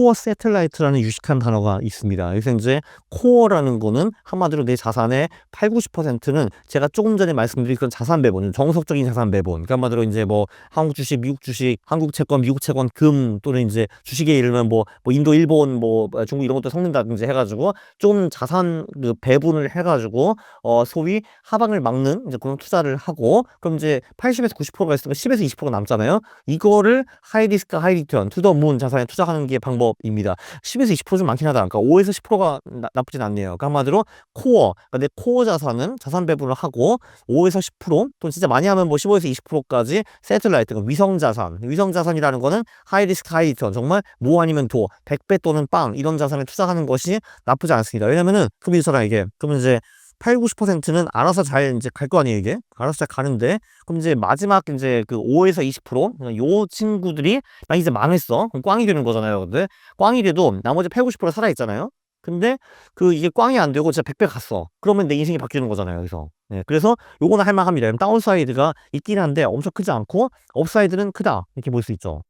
코어 세틀라이트라는 유식한 단어가 있습니다. 그래서 이제 코어라는 거는 한마디로 내 자산의 8, 90%는 제가 조금 전에 말씀드린 그런 자산 배분, 정석적인 자산 배분. 그러니까 한마디로 이제 뭐 한국 주식, 미국 주식, 한국 채권, 미국 채권, 금 또는 이제 주식에 이르면 뭐, 뭐 인도, 일본, 뭐 중국 이런 것도 섞는다든지 해가지고 좀 자산 그 배분을 해가지고 어 소위 하방을 막는 이제 그런 투자를 하고 그럼 이제 80에서 90%가 있으면 10에서 20%가 남잖아요. 이거를 하이 리스크 하이 리턴 투더문 자산에 투자하는 게 방법 입니다. 10에서 20%좀 많긴 하다. 그러니까 5에서 10%가 나, 나쁘진 않네요. 그러니까 한마디로 코어, 그러니까 내 코어 자산은 자산 배분을 하고 5에서 10%, 또 진짜 많이 하면 뭐 15에서 20%까지 세틀라이트, 그러니까 위성 자산. 위성 자산이라는 거는 하이 리스크 하이 리턴, 정말 뭐 아니면 도, 100배 또는 빵 이런 자산에 투자하는 것이 나쁘지 않습니다. 왜냐면은 이잖아 이게. 그러면 이제 8, 90%는 알아서 잘 이제 갈 거 아니에요, 이게? 알아서 잘 가는데, 그럼 이제 마지막 이제 그 5에서 20%, 그러니까 요 친구들이 막 이제 망했어. 그럼 꽝이 되는 거잖아요. 근데 꽝이 돼도 나머지 8, 90% 살아있잖아요. 근데 그 이게 꽝이 안 되고 진짜 100배 갔어. 그러면 내 인생이 바뀌는 거잖아요. 그래서. 네, 그래서 요거는 할만합니다. 다운사이드가 있긴 한데 엄청 크지 않고 업사이드는 크다. 이렇게 볼 수 있죠.